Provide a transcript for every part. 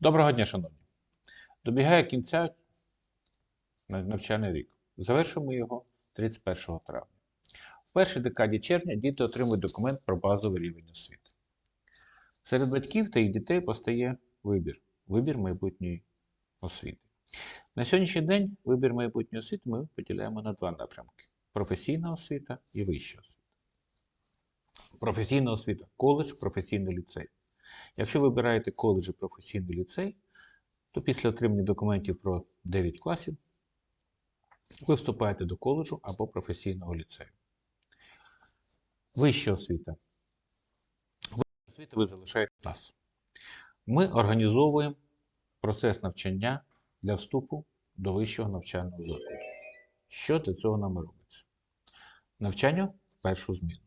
Доброго дня, шановні. Добігає кінця навчальний рік. Завершуємо його 31 травня. В першій декаді червня діти отримують документ про базовий рівень освіти. Серед батьків та їх дітей постає вибір вибір майбутньої освіти. На сьогоднішній день вибір майбутньої освіти ми поділяємо на два напрямки: професійна освіта і вища освіта. Професійна освіта коледж, професійний ліцей. Якщо ви вибираєте коледж і професійний ліцей, то після отримання документів про 9 класів ви вступаєте до коледжу або професійного ліцею. Вища освіта. Вища освіта ви залишаєте нас. Ми організовуємо процес навчання для вступу до вищого навчального закладу. Що для цього нам робиться? Навчання в першу зміну.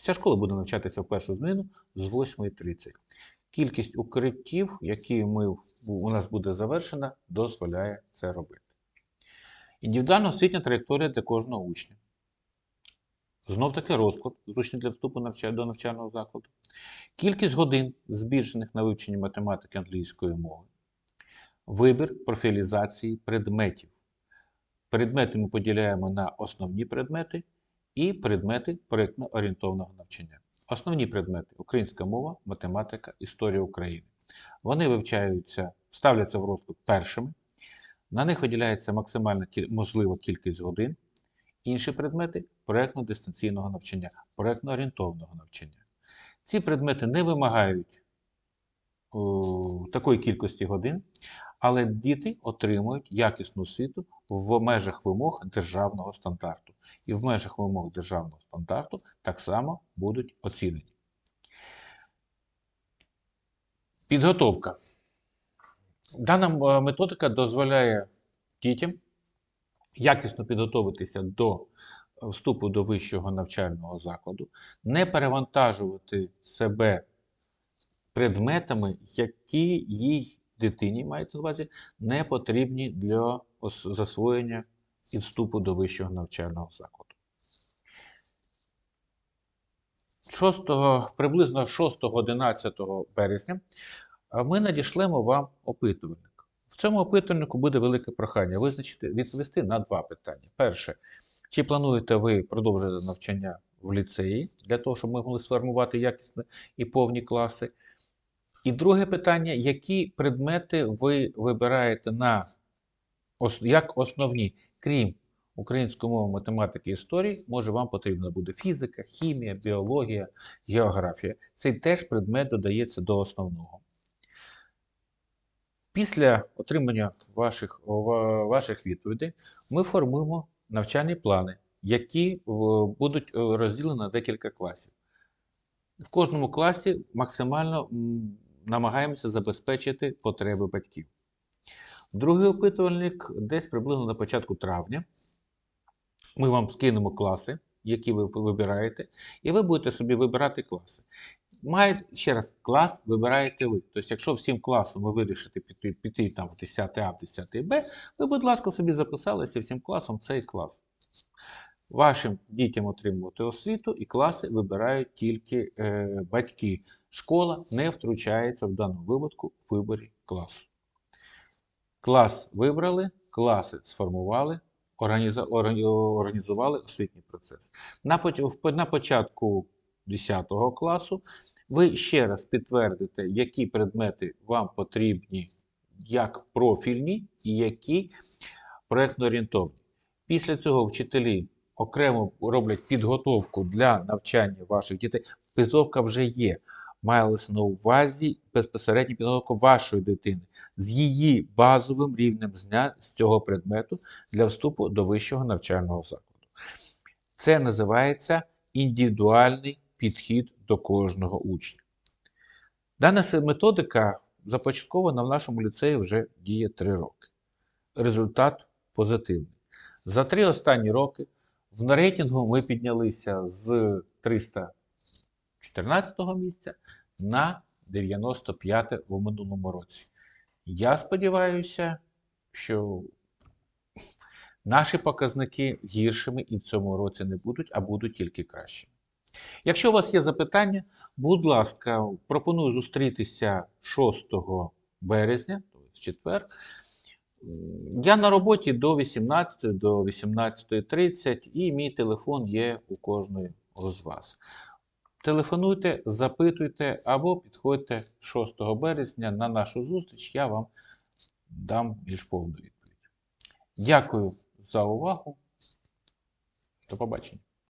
Вся школа буде навчатися в першу зміну з 8.30. Кількість укриттів, які ми, у нас буде завершена, дозволяє це робити. Індивідуальна освітня траєкторія для кожного учня. Знов таки розклад, зручний для вступу до навчального закладу. Кількість годин, збільшених на вивчення математики англійської мови. Вибір профілізації предметів. Предмети ми поділяємо на основні предмети і предмети проєктно-орієнтовного навчання. Основні предмети українська мова, математика, історія України. Вони вивчаються, ставляться в розклад першими. На них виділяється максимальна можлива кількість годин. Інші предмети проєктно-дистанційного навчання, проєктно-орієнтовного навчання. Ці предмети не вимагають о, такої кількості годин, але діти отримують якісну освіту в межах вимог державного стандарту. І в межах вимог державного стандарту так само будуть оцінені. Підготовка. Дана е, методика дозволяє дітям якісно підготуватися до вступу до вищого навчального закладу, не перевантажувати себе предметами, які їй дитині мається на увазі, не потрібні для засвоєння і вступу до вищого навчального закладу. 6, приблизно 6-11 березня ми надішлемо вам опитувальник. В цьому опитувальнику буде велике прохання визначити, відповісти на два питання. Перше, чи плануєте ви продовжити навчання в ліцеї для того, щоб ми могли сформувати якісні і повні класи? І друге питання: які предмети ви вибираєте на як основні, крім української мови, математики, історії, може вам потрібна буде фізика, хімія, біологія, географія. Цей теж предмет додається до основного. Після отримання ваших, ваших відповідей ми формуємо навчальні плани, які е, будуть е, розділені на декілька класів. В кожному класі максимально намагаємося забезпечити потреби батьків. Другий опитувальник десь приблизно на початку травня. Ми вам скинемо класи, які ви вибираєте, і ви будете собі вибирати класи. Має, ще раз, клас вибираєте ви. Тобто, якщо всім класом ви вирішите піти, піти там в 10 А, в 10 Б, ви, будь ласка, собі записалися всім класом цей клас. Вашим дітям отримувати освіту і класи вибирають тільки е, батьки. Школа не втручається в даному випадку в виборі класу. Клас вибрали, класи сформували, організували освітній процес. На, на початку 10 класу ви ще раз підтвердите, які предмети вам потрібні як профільні і які проєктно орієнтовні. Після цього вчителі окремо роблять підготовку для навчання ваших дітей. Підготовка вже є. Маялася на увазі безпосередньо підготовка вашої дитини з її базовим рівнем знань з цього предмету для вступу до вищого навчального закладу. Це називається індивідуальний підхід до кожного учня. Дана методика започаткована в нашому ліцеї вже діє 3 роки. Результат позитивний. За три останні роки в рейтингу ми піднялися з 314 місця на 95 в минулому році. Я сподіваюся, що наші показники гіршими і в цьому році не будуть, а будуть тільки кращими. Якщо у вас є запитання, будь ласка, пропоную зустрітися 6 березня, тобто в четвер. Я на роботі до 18, до 18.30 і мій телефон є у кожної з вас. Телефонуйте, запитуйте або підходьте 6 березня на нашу зустріч, я вам дам більш повну відповідь. Дякую за увагу. До побачення.